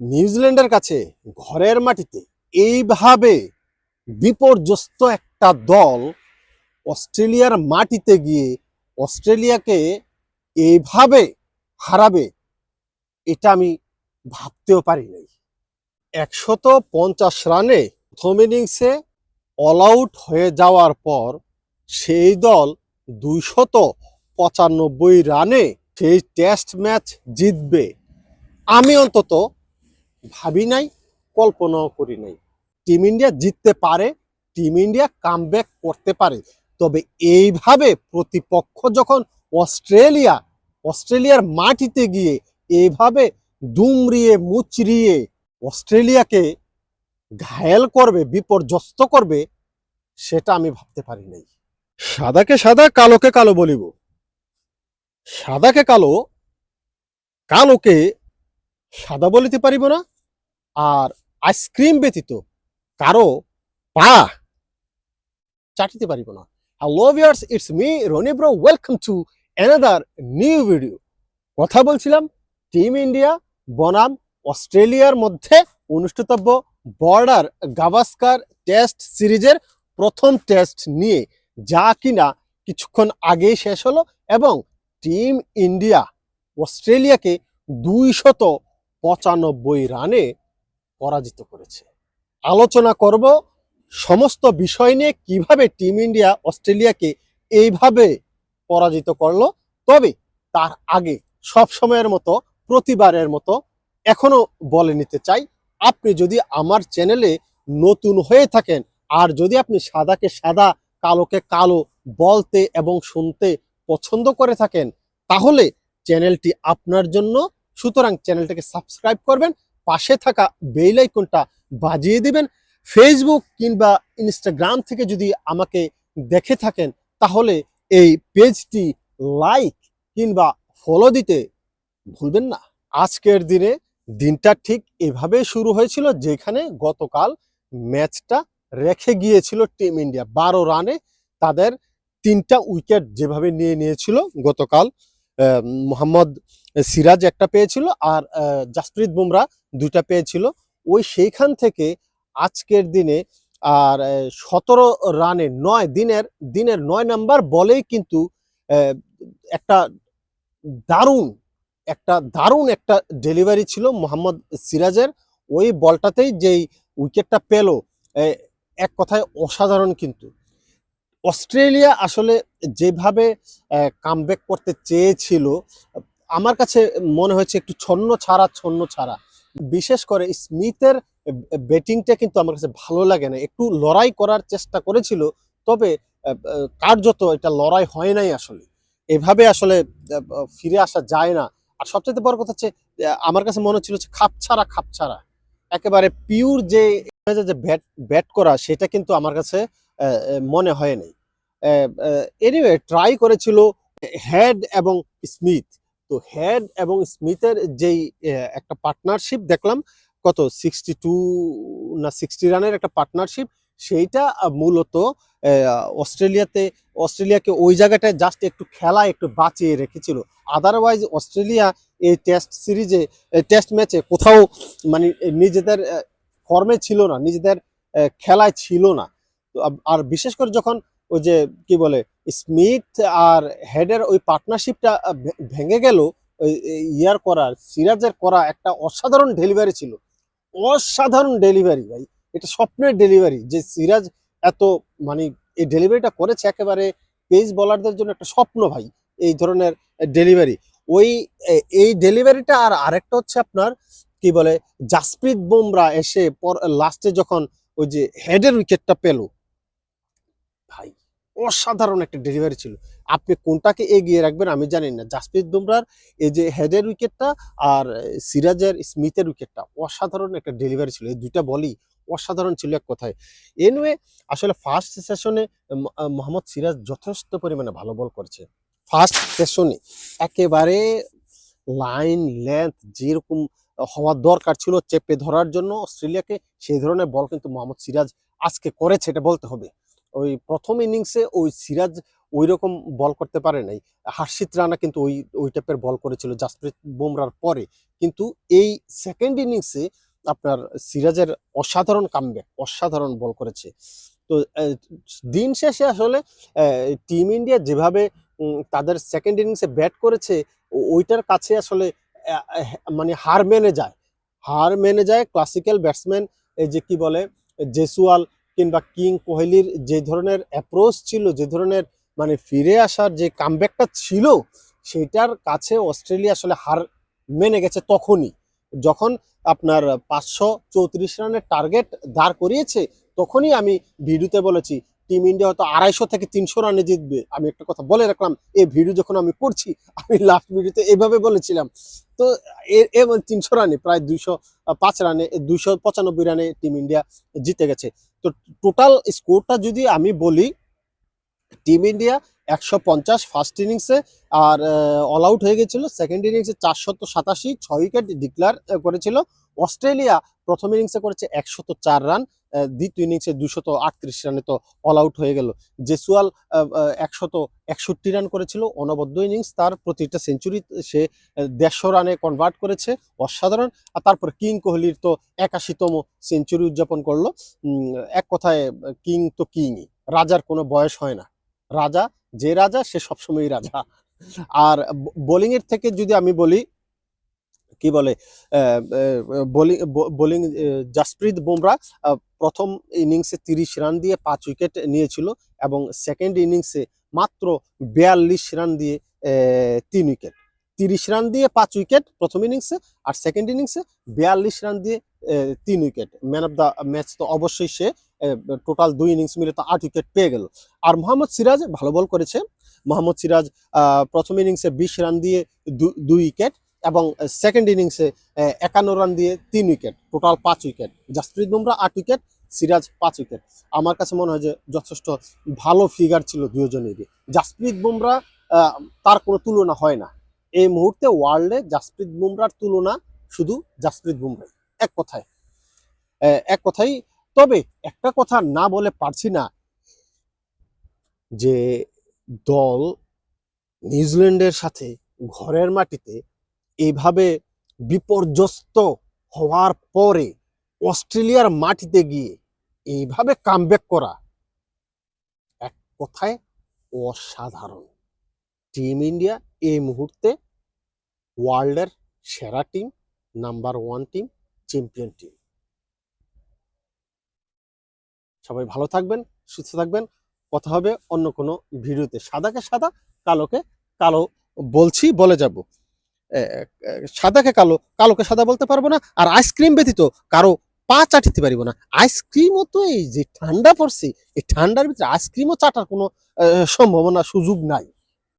নিউজিল্যান্ডের কাছে ঘরের মাটিতে এইভাবে বিপর্যস্ত একটা দল অস্ট্রেলিয়ার মাটিতে গিয়ে অস্ট্রেলিয়াকে এইভাবে হারাবে, এটা আমি ভাবতেও পারি নাই। একশত পঞ্চাশ রানে প্রথম ইনিংসে অল আউট হয়ে যাওয়ার পর সেই দল দুইশত পঁচানব্বই রানে সেই টেস্ট ম্যাচ জিতবে। আমি অন্তত ভাবি নাই, কল্পনাও করি নাই। টিম ইন্ডিয়া জিততে পারে টিম ইন্ডিয়া কাম করতে পারে। তবে এইভাবে প্রতিপক্ষ যখন অস্ট্রেলিয়া, অস্ট্রেলিয়ার মাটিতে গিয়ে এইভাবে দুমড়িয়ে মুচড়িয়ে অস্ট্রেলিয়াকে ঘায়েল করবে, বিপর্যস্ত করবে, সেটা আমি ভাবতে পারি নাই। সাদাকে সাদা, কালোকে কালো বলিব। সাদাকে কালো, কালোকে সাদা বলিতে পারিব না। আর আইসক্রিম ব্যতীত কারও পা চাটিতে পারিব না। Hello viewers it's me Roni bro welcome to another new video কথা বলছিলাম টিম ইন্ডিয়া বনাম, অস্ট্রেলিয়ার মধ্যে অনুষ্ঠিতব্য বর্ডার গাভাস্কার টেস্ট সিরিজের প্রথম টেস্ট নিয়ে, যা কিনা কিছুক্ষণ আগেই শেষ হলো এবং টিম ইন্ডিয়া অস্ট্রেলিয়াকে দুইশত পঁচানব্বই রানে পরাজিত করেছে। আলোচনা করব সমস্ত বিষয় নিয়ে, কীভাবে টিম ইন্ডিয়া অস্ট্রেলিয়াকে এইভাবে পরাজিত করল। তবে তার আগে সব সময়ের মতো, প্রতিবারের মতো এখনও বলে নিতে চাই, আপনি যদি আমার চ্যানেলে নতুন হয়ে থাকেন, আর যদি আপনি সাদাকে সাদা, কালোকে কালো বলতে এবং শুনতে পছন্দ করে থাকেন, তাহলে চ্যানেলটি আপনার জন্য। সুতরাং চ্যানেলটাকে সাবস্ক্রাইব করবেন পাশে থাকা বেল আইকনটা বাজিয়ে দিবেন। ফেসবুক কিংবা ইনস্টাগ্রাম থেকে যদি আমাকে দেখে থাকেন, তাহলে এই পেজটি লাইক কিংবা ফলো দিতে ভুলবেন না। আজকের দিনে দিনটা ঠিক এভাবে শুরু হয়েছিল, যেখানে গতকাল ম্যাচটা রেখে গিয়েছিল টিম ইন্ডিয়া। বারো রানে তাদের তিনটা উইকেট যেভাবে নিয়ে নিয়েছিল গতকাল মোহাম্মদ সিরাজ একটা পেয়েছিল আর জাসপ্রীত বুমরা দুইটা পেয়েছিল। ওই সেইখান থেকে আজকের দিনে আর সতেরো রানে নয় দিনের দিনের নয় নাম্বার বলেই কিন্তু একটা দারুণ একটা দারুণ একটা ডেলিভারি ছিল মোহাম্মদ সিরাজের। ওই বলটাতেই যেই উইকেটটা পেল এক কথায় অসাধারণ কিন্তু। অস্ট্রেলিয়া আসলে যেভাবে কামব্যাক করতে চেয়েছিল, আমার কাছে মনে হয়েছে একটু ছন্ন ছাড়া ছন্ন ছাড়া। বিশেষ করে স্মিথের ব্যাটিংটা কিন্তু আমার কাছে ভালো লাগে না। একটু লড়াই করার চেষ্টা করেছিল, তবে কার্যত এটা লড়াই হয় নাই আসলে। এভাবে আসলে ফিরে আসা যায় না। আর সবচেয়ে বড় কথা হচ্ছে আমার কাছে মনে হচ্ছিল খাপ ছাড়া খাপ ছাড়া। একেবারে পিওর যে যে ব্যাট ব্যাট করা, সেটা কিন্তু আমার কাছে মনে হয় নাই। এনিওয়ে ট্রাই করেছিল হেড এবং স্মিথ তো হেড এবং স্মিথের যেই একটা পার্টনারশিপ দেখলাম, কত সিক্সটি টু না সিক্সটি রানের একটা পার্টনারশিপ সেইটা মূলত অস্ট্রেলিয়াতে, অস্ট্রেলিয়াকে ওই জায়গাটায় জাস্ট একটু খেলা একটু বাঁচিয়ে রেখেছিল। আদারওয়াইজ অস্ট্রেলিয়া এই টেস্ট সিরিজে টেস্ট ম্যাচে কোথাও মানে নিজেদের ফর্মে ছিল না, নিজেদের খেলায় ছিল না। আর বিশেষ করে যখন ওই যে কি বলে স্মিথ আর হেডের ওই পার্টনারশিপটা ভেঙে গেল, ওই ইয়ার করা, সিরাজের করা একটা অসাধারণ ডেলিভারি ছিল। অসাধারণ ডেলিভারি ভাই, এটা স্বপ্নের ডেলিভারি যে সিরাজ এত মানে এই ডেলিভারিটা করেছে একেবারে পেস বলারদের জন্য একটা স্বপ্ন ভাই, এই ধরনের ডেলিভারি ওই এই ডেলিভারিটা আর আরেকটা হচ্ছে আপনার কি বলে, জাসপ্রীত বুমরা এসে পর লাস্টে যখন ওই যে হেডের উইকেটটা পেল ভাই, অসাধারণ একটা ডেলিভারি ছিল। আপনি কোনটাকে এগিয়ে রাখবেন আমি জানি না। জাসপ্রীত বুমরার এই যে হেডের উইকেটটা আর সিরাজের স্মিথের উইকেটটা অসাধারণ একটা ডেলিভারি ছিল। এই দুইটা বলই অসাধারণ ছিল এক কথায়। এনিওয়ে আসলে ফার্স্ট সেশনে মোহাম্মদ সিরাজ যথেষ্ট পরিমাণে ভালো বল করছে। ফার্স্ট সেশনে একেবারে লাইন লেন্থ যেরকম হওয়ার দরকার ছিল, চেপে ধরার জন্য অস্ট্রেলিয়াকে, সেই ধরনের বল কিন্তু মোহাম্মদ সিরাজ আজকে করেছে, এটা বলতে হবে। ওই প্রথম ইনিংসে ওই সিরাজ ওই রকম বল করতে পারে নাই। হার্ষিত রানা কিন্তু ওই ওই টাইপের বল করেছিল জাসপ্রীত বুমরার পরে। কিন্তু এই সেকেন্ড ইনিংসে আপনার সিরাজের অসাধারণ কামব্যাক অসাধারণ বল করেছে। তো দিন শেষে আসলে টিম ইন্ডিয়া যেভাবে তাদের সেকেন্ড ইনিংসে ব্যাট করেছে ওইটার কাছে আসলে মানে হার মেনে যায়। হার মেনে যায় ক্লাসিক্যাল ব্যাটসম্যান এই যে কি বলে, জেসুয়াল কিংবা কিং কোহলির যে ধরনের অ্যাপ্রোচ ছিল, যে ধরনের মানে ফিরে আসার যে কামব্যাকটা ছিল, সেটার কাছে অস্ট্রেলিয়া আসলে হার মেনে গেছে তখনই। যখন আপনার পাঁচশো চৌত্রিশ রানের টার্গেট দাঁড় করিয়েছে, তখনই আমি ভিডিওতে বলেছি টিম ইন্ডিয়া হয়তো আড়াইশো থেকে তিনশো রানে জিতবে। আমি একটা কথা বলে রাখলাম, এই ভিডিও যখন আমি করছি, আমি লাস্ট ভিডিওতে এভাবে বলেছিলাম। তো এ তিনশো রানে, প্রায় দুইশো পাঁচ রানে, দুইশো পঁচানব্বই রানে টিম ইন্ডিয়া জিতে গেছে। তো টোটাল স্কোরটা যদি আমি বলি টিম ইন্ডিয়া একশো পঞ্চাশ ফার্স্ট ইনিংসে আর অল আউট হয়ে গেছিল। সেকেন্ড ইনিংসে চারশত সাতাশি, ছয় উইকেট ডিক্লার করেছিল। অস্ট্রেলিয়া প্রথম ইনিংসে করেছে একশত চার রান দ্বিতীয় ইনিংসে দুশত আটত্রিশ রানে তো অল আউট হয়ে গেল। জেসুয়াল একশত একষট্টি রান করেছিল অনবদ্য ইনিংস তার প্রতিটা সেঞ্চুরি সে দেড়শো রানে কনভার্ট করেছে, অসাধারণ। আর তারপর কিং কোহলির তো একাশিতম সেঞ্চুরি উদযাপন করল। এক কথায়, কিং তো কিংই, রাজার কোনো বয়স হয় না। রাজা, যে রাজা, সে সবসময়ই রাজা। আর বোলিংয়ের থেকে যদি আমি বলি, কি বলে বোলিং বোলিং জাসপ্রীত বুমরা প্রথম ইনিংসে তিরিশ রান দিয়ে পাঁচ উইকেট নিয়েছিল এবং সেকেন্ড ইনিংসে মাত্র বিয়াল্লিশ রান দিয়ে তিন উইকেট। তিরিশ রান দিয়ে পাঁচ উইকেট প্রথম ইনিংসে আর সেকেন্ড ইনিংসে বিয়াল্লিশ রান দিয়ে তিন wicket. Man of the match তো অবশ্যই সে টোটাল দুই ইনিংস মিলে তো আট উইকেট পেয়ে গেল। আর মোহাম্মদ সিরাজ ভালো বল করেছে। মোহাম্মদ সিরাজ প্রথম ইনিংসে বিশ রান দিয়ে দুই উইকেট এবং সেকেন্ড ইনিংসে একান্ন রান দিয়ে তিন উইকেট। টোটাল পাঁচ উইকেট। জাসপ্রীত বুমরা আট উইকেট, সিরাজ পাঁচ উইকেট। আমার কাছে মনে হয় যে যথেষ্ট ভালো ফিগার ছিল দুজনেরই। জাসপ্রীত বুমরা তার কোনো তুলনা হয় না। এই মুহূর্তে ওয়ার্ল্ডে জাসপ্রীত বুমরার তুলনা শুধু জাসপ্রীত বুমরাই এক কথায়। এক কথাই তবে একটা কথা না বলে পারছি না যে দল নিউজিল্যান্ডের সাথে ঘরের মাটিতে এইভাবে বিপর্যস্ত হওয়ার পরে অস্ট্রেলিয়ার মাটিতে গিয়ে এইভাবে কামব্যাক করা এক কথায় অসাধারণ। টিম ইন্ডিয়া এই মুহূর্তে ওয়ার্ল্ডের সেরা team number one team champion team সবাই ভালো থাকবেন, সুস্থ থাকবেন। কথা হবে অন্য কোনো ভিডিওতে। সাদাকে সাদা, কালোকে কালো বলছি, বলে যাব। সাদাকে কালো, কালোকে সাদা বলতে পারব না। আর আইসক্রিম ব্যতীত কারও পা চাটিতে পারিব না। আইসক্রিমও তো এই যে ঠান্ডা পড়ছে, এই ঠান্ডার ভিতরে আইসক্রিমও চাটার কোনো সম্ভাবনা, সুযোগ নাই।